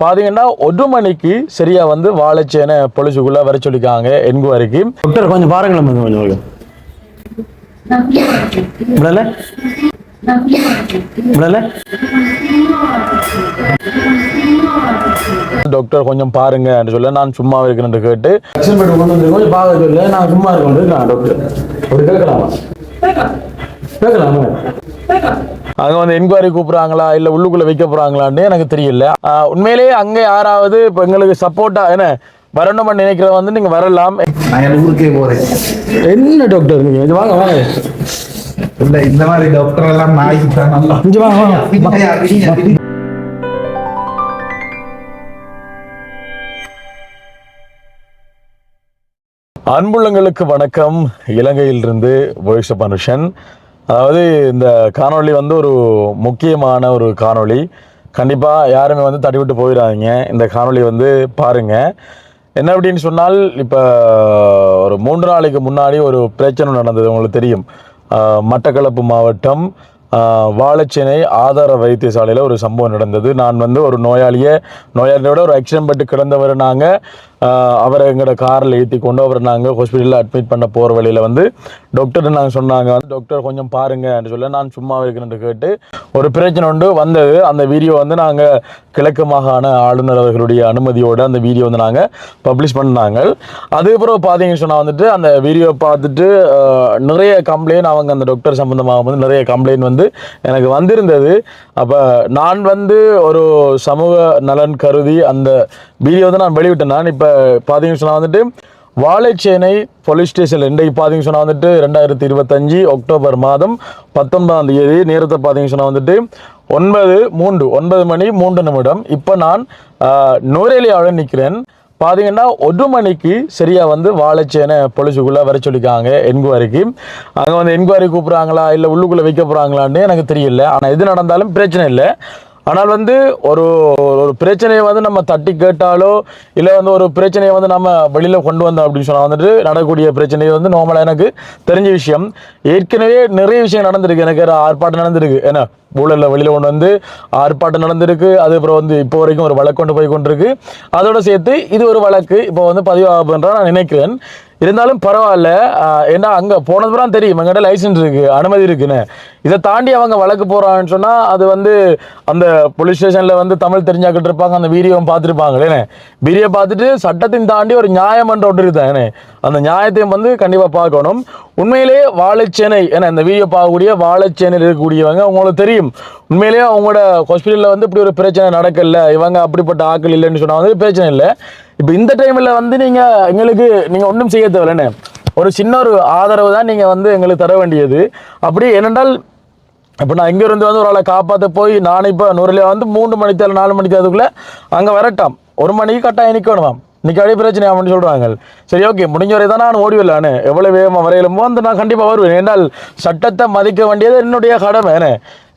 பாத்தீங்கன்னா ஒரு மணிக்கு சரியா வந்து வாழைச்சேனை பொலிசுக்குள்ள வர சொல்லிக்காங்க என்கொயரிக்கு டாக்டர் கொஞ்சம் பாருங்களேன் கொஞ்சம் கொஞ்சம் விடல விடல டாக்டர் கொஞ்சம் பாருங்க சொல்ல நான் சும்மா இருக்கிறேன் கேட்டு. கொஞ்சம் பார்க்க சொல்ல நான் சும்மா இருக்கேன் டாக்டர் அப்படி கேட்கலாமா? கேட்கலாமா அங்க வந்து என்கொயரி கூப்பிடுறாங்களா? இல்ல உள்ளுக்குள்ள வைக்க போறாங்களான்னு எனக்கு தெரியல. உண்மையிலேயே அங்க யாராவது இப்ப எங்களுக்கு சப்போர்ட்டா என்ன வரணும்னு நினைக்கிற வந்து நீங்க வரலாம். நான் ஊருக்கே போறேன். என்ன டாக்டர் நீங்க? இது வாங்க வாங்க. இல்ல இந்த மாதிரி டாக்டர் எல்லாம் நாய்க்கு வாங்க. அன்புள்ளங்களுக்கு வணக்கம். இலங்கையிலிருந்து வாய்ஸ் ஆஃப் அனுஷன் அதாவது இந்த காணொளி வந்து ஒரு முக்கியமான ஒரு காணொளி. கண்டிப்பாக யாருமே வந்து தட்டிவிட்டு போயிடாதீங்க. இந்த காணொளி வந்து பாருங்கள் என்ன அப்படின்னு சொன்னால் இப்போ ஒரு மூன்று நாளைக்கு முன்னாடி ஒரு பிரச்சனை நடந்தது உங்களுக்கு தெரியும். மட்டக்களப்பு மாவட்டம் ஆஹ் வாழைச்சேனை ஆதார வைத்தியசாலையில் ஒரு சம்பவம் நடந்தது. நான் வந்து ஒரு நோயாளியை நோயாளியோட ஒரு ஆக்சிடென்ட் பட்டு கிடந்தவர் நாங்கள் அவரை எங்களோட காரில் ஏற்றி கொண்டு அவரை நாங்கள் ஹாஸ்பிட்டலில் அட்மிட் பண்ண போகிற வழியில் வந்து டாக்டர் நாங்கள் சொன்னாங்க. வந்து டாக்டர் கொஞ்சம் பாருங்கன்னு சொல்ல நான் சும்மா இருக்கிறேன்னு கேட்டு ஒரு பிரச்சனை உண்டு. வந்தது. அந்த வீடியோ வந்து நாங்கள் கிழக்கு மாகாண ஆளுநர் அவர்களுடைய அனுமதியோடு அந்த வீடியோ வந்து நாங்கள் பப்ளிஷ் பண்ணாங்க. அதுக்கப்புறம் பார்த்தீங்கன்னு சொன்னால் வந்துட்டு அந்த வீடியோ பார்த்துட்டு நிறைய கம்ப்ளைண்ட் அவங்க அந்த டாக்டர் சம்மந்தமாக வந்து நிறைய கம்ப்ளைண்ட் வந்து எனக்கு வந்திருந்தது. அப்போ நான் வந்து ஒரு சமூக நலன் கருதி அந்த வீடியோ வந்து நான் வெளியிட்டேன். நான் இப்போ பார்த்தீங்கன்னு சொன்னால் வந்துட்டு வாழைச்சேனை போலீஸ் ஸ்டேஷன் இன்றைக்கு பார்த்தீங்கன்னு சொன்னால் வந்துட்டு ரெண்டாயிரத்தி இருபத்தஞ்சி அக்டோபர் மாதம் பத்தொன்பதாம் தேதி நேரத்தை பார்த்தீங்கன்னு சொன்னால் வந்துட்டு ஒன்பது மூன்று ஒன்பது மணி மூன்று நிமிடம். இப்போ நான் நுரேலியாவில் நிற்கிறேன் பார்த்தீங்கன்னா ஒரு மணிக்கு சரியாக வந்து வாழைச்சேனை பொலிசுக்குள்ள வர சொல்லிக்காங்க என்கொயரிக்கு அங்கே வந்து என்கொயரி கூப்பிட்றாங்களா இல்லை உள்ளுக்குள்ளே வைக்க போகிறாங்களான்னு எனக்கு தெரியல. ஆனால் எது நடந்தாலும் பிரச்சனை இல்லை. ஆனால் வந்து ஒரு ஒரு பிரச்சனையை வந்து நம்ம தட்டி கேட்டாலோ இல்லை வந்து ஒரு பிரச்சனையை வந்து நம்ம வெளியில் கொண்டு வந்தோம் அப்படின்னு சொன்னால் வந்துட்டு நடக்கக்கூடிய பிரச்சனை வந்து நார்மலாக எனக்கு தெரிஞ்ச விஷயம். ஏற்கனவே நிறைய விஷயம் நடந்திருக்கு. எனக்கு ஒரு ஆர்ப்பாட்டம் நடந்திருக்கு. ஏன்னா ஊழலில் வெளியில் கொண்டு வந்து ஆர்ப்பாட்டம் நடந்திருக்கு. அதுக்கப்புறம் வந்து இப்போ வரைக்கும் ஒரு வழக்கு கொண்டு போய் கொண்டிருக்கு. அதோட சேர்த்து இது ஒரு வழக்கு. இப்போ வந்து பதிவாகுன்றா நான் நினைக்கிறேன். இருந்தாலும் பரவாயில்ல. ஏன்னா அங்கே போனதுதான் தெரியும். எங்கிட்ட லைசன்ஸ் இருக்குது அனுமதி இருக்குன்னு. இதை தாண்டி அவங்க வழக்கு போகிறான்னு சொன்னால் அது வந்து அந்த போலீஸ் ஸ்டேஷனில் வந்து தமிழ் தெரிஞ்சாக்கிட்டு இருப்பாங்க. அந்த வீடியோ பார்த்துருப்பாங்களே வீடியோ பார்த்துட்டு சட்டத்தின் தாண்டி ஒரு நியாயம் என்ற ஒன்று இருக்குதானே அந்த நியாயத்தையும் வந்து கண்டிப்பாக பார்க்கணும். உண்மையிலேயே வாழைச்சேனை ஏன்னா இந்த வீடியோ பார்க்கக்கூடிய வாழைச்சேனையில் இருக்கக்கூடியவங்க அவங்களுக்கு தெரியும். உண்மையிலேயே அவங்களோட ஹாஸ்பிட்டலில் வந்து இப்படி ஒரு பிரச்சனை நடக்கல. இவங்க அப்படிப்பட்ட ஆக்கள் இல்லைன்னு சொன்னால் வந்து பிரச்சனை இல்லை. இப்போ இந்த டைமில் வந்து நீங்கள் எங்களுக்கு நீங்கள் ஒன்றும் செய்ய தேவையில்லைண்ணே ஒரு சின்ன ஒரு ஆதரவு தான் நீங்கள் வந்து எங்களுக்கு தர வேண்டியது. அப்படி ஏனென்றால் இப்போ நான் இங்கேருந்து வந்து ஒரு ஆளை காப்பாற்ற போய் நான் இப்போ நூறுல வந்து மூன்று மணிக்கு நாலு மணிக்கு அதுக்குள்ளே அங்கே வரட்டாம். ஒரு மணிக்கு கட்டாயம் நிற்கணுமாம் நிற்காடி பிரச்சனை அப்படின்னு சொல்கிறாங்க சரி ஓகே முடிஞ்ச வரை தான் நான் ஓடி வரலானே? எவ்வளோ வேகமாக வரையிலுமோ அந்த நான் கண்டிப்பாக வருவேன். ஏன்னால் சட்டத்தை மதிக்க வேண்டியது என்னுடைய கடமை என்ன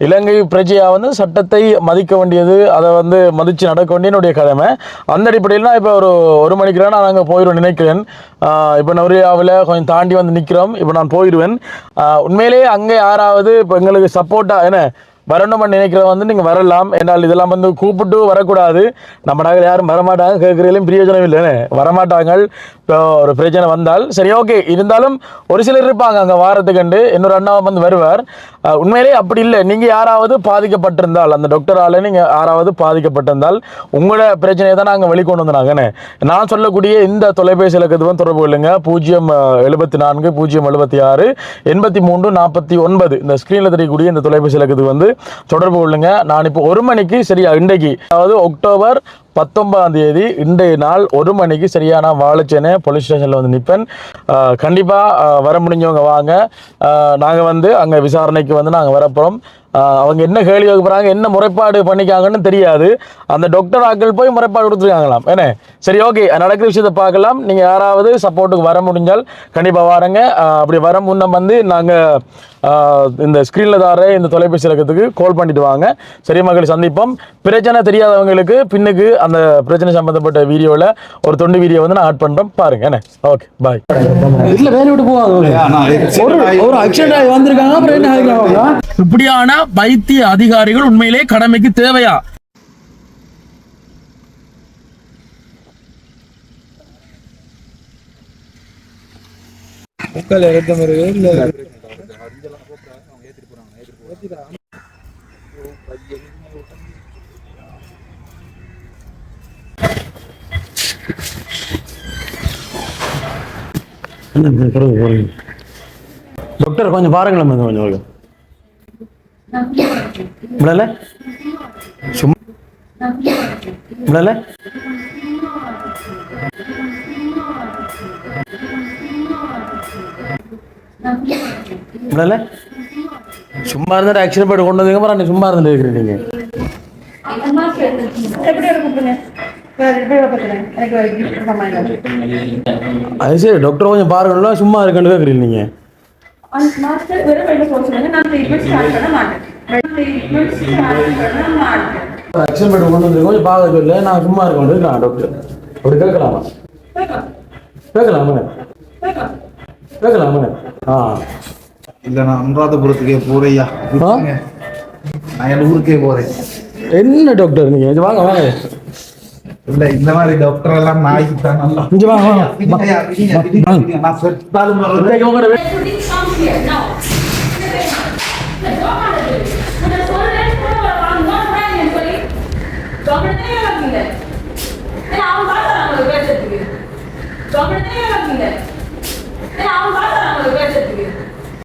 இலங்கை பிரஜையாக வந்து சட்டத்தை மதிக்க வேண்டியது அதை வந்து மதித்து நடக்க வேண்டிய என்னுடைய கடமை. அந்த அடிப்படையில் நான் இப்போ ஒரு ஒரு மணிக்கு நான் அங்கே போயிடுவேன் நினைக்கிறேன். இப்போ நவரியாவில் கொஞ்சம் தாண்டி வந்து நிற்கிறோம் இப்போ நான் போயிடுவேன் உண்மையிலேயே அங்கே யாராவது இப்போ எங்களுக்கு சப்போர்ட்டாக என்ன வரணும்னு நினைக்கிற வந்து நீங்கள் வரலாம். என்னால் இதெல்லாம் வந்து கூப்பிட்டு வரக்கூடாது. நம்ம நாங்கள் யாரும் வரமாட்டாங்க கேட்குறதுலையும் பிரயோஜனம் இல்லைன்னு. வரமாட்டாங்க இப்போ ஒரு பிரச்சனை வந்தால் சரி ஓகே இருந்தாலும் ஒரு சிலர் இருப்பாங்க அங்கே வாரத்துக்கண்டு இன்னொரு அண்ணா வந்து வருவார். உண்மையிலே உண்மையிலேயே அப்படி இல்லை. நீங்கள் யாராவது பாதிக்கப்பட்டிருந்தால் அந்த டாக்டரால் நீங்கள் யாராவது பாதிக்கப்பட்டிருந்தால் உங்களோட பிரச்சனையை தான் நாங்கள் வெளிக்கொண்டு வந்தாங்கன்னு நான் சொல்லக்கூடிய இந்த தொலைபேசி இலக்கத்துவம் தொடர்பு கொள்ளுங்க. பூஜ்ஜியம் எழுபத்தி நான்கு பூஜ்ஜியம் எழுபத்தி ஆறு எண்பத்தி மூன்று நாற்பத்தி ஒன்பது. இந்த ஸ்க்ரீனில் தெரியக்கூடிய இந்த தொலைபேசி இலக்கத்துக்கு வந்து தொடர்பு கொள்ளுங்க. நான் இப்போ ஒரு மணிக்கு சரியா இன்றைக்கு அதாவது அக்டோபர் பத்தொன்பதாம் தேதி இன்றைய நாள் ஒரு மணிக்கு சரியான வாழைச்சேனை போலீஸ் ஸ்டேஷனில் வந்து நிற்பேன் கண்டிப்பாக வர முடிஞ்சவங்க வாங்க. நாங்கள் வந்து அங்கே விசாரணைக்கு வந்து நாங்கள் வரப்போகிறோம் அவங்க என்ன கேள்வி கேட்க போறாங்க என்ன முறைப்பாடு பண்ணிக்காங்கன்னு தெரியாது. அந்த டாக்டர் ஆட்கள் போய் முறைப்பாடு கொடுத்துருக்காங்களாம். என்ன? சரி ஓகே நடக்கிற விஷயத்தை பார்க்கலாம். நீங்கள் யாராவது சப்போர்ட்டுக்கு வர முடிஞ்சால் கண்டிப்பாக வாருங்க. அப்படி வர முன்னம் வந்து நாங்கள் இந்த ஸ்க்ரீனில் தார இந்த தொலைபேசி இலக்கத்துக்கு கால் பண்ணிட்டு வாங்க. சரி மகள் சந்திப்போம். பிரச்சனை தெரியாதவங்களுக்கு பின்னுக்கு அந்த பிரச்சனை சம்மந்தப்பட்ட வீடியோவில் ஒரு தொண்டு வீடியோ வந்து நான் ஆட் பண்ணுறோம் பாருங்க என்ன? ஓகே பாய் இல்ல வேலை விட்டு போவாங்க ஒரு ஒரு ஆக்சிடென்ட் ஆகி வந்திருக்காங்க அப்புறம் என்ன ஆகிருக்காங்க இப்படியான? வைத்திய அதிகாரிகள் உண்மையிலே கடமைக்கு தேவையா? மக்கள் டாக்டர் கொஞ்சம் பாருங்களேன் கொஞ்சம். விடல இப்படில சும்மா சும்மா இருந்துட்டு ஆக்சிடென்ட் போய்ட்டு கொண்டு வந்தீங்க அப்புறம் சும்மா இருந்துட்டு இருக்கிறீங்க. எப்படி அது சரி டாக்டர் கொஞ்சம் பாருங்களா சும்மா இருக்குன்னு கேட்குறீங்க நீங்க. மாஸ்டர் வெறும் வெளில போக சொல்லுங்க நான் ட்ரீட்மெண்ட் ஸ்டார்ட் பண்ண மாட்டேன் ட்ரீட்மெண்ட் ஸ்டார்ட் பண்ண மாட்டேன் ஆக்சிடென்ட் போட்டு கொண்டு வந்து கொஞ்சம் பார்க்க நான் சும்மா இருக்க வேண்டியது டாக்டர் அப்படி கேட்கலாமா கேட்கலாம் கேட்கலாமா ஆ இல்ல நான் அனுராதபுரத்துக்கே போறையா? நான் என் ஊருக்கே போறேன் என்ன டாக்டர் நீங்க வாங்க வாங்க இல்ல இந்த மாதிரி டாக்டர் எல்லாம் நாய்க்கு தான் நல்லா வாங்க வாங்க. நான் செத்தாலும் here. No.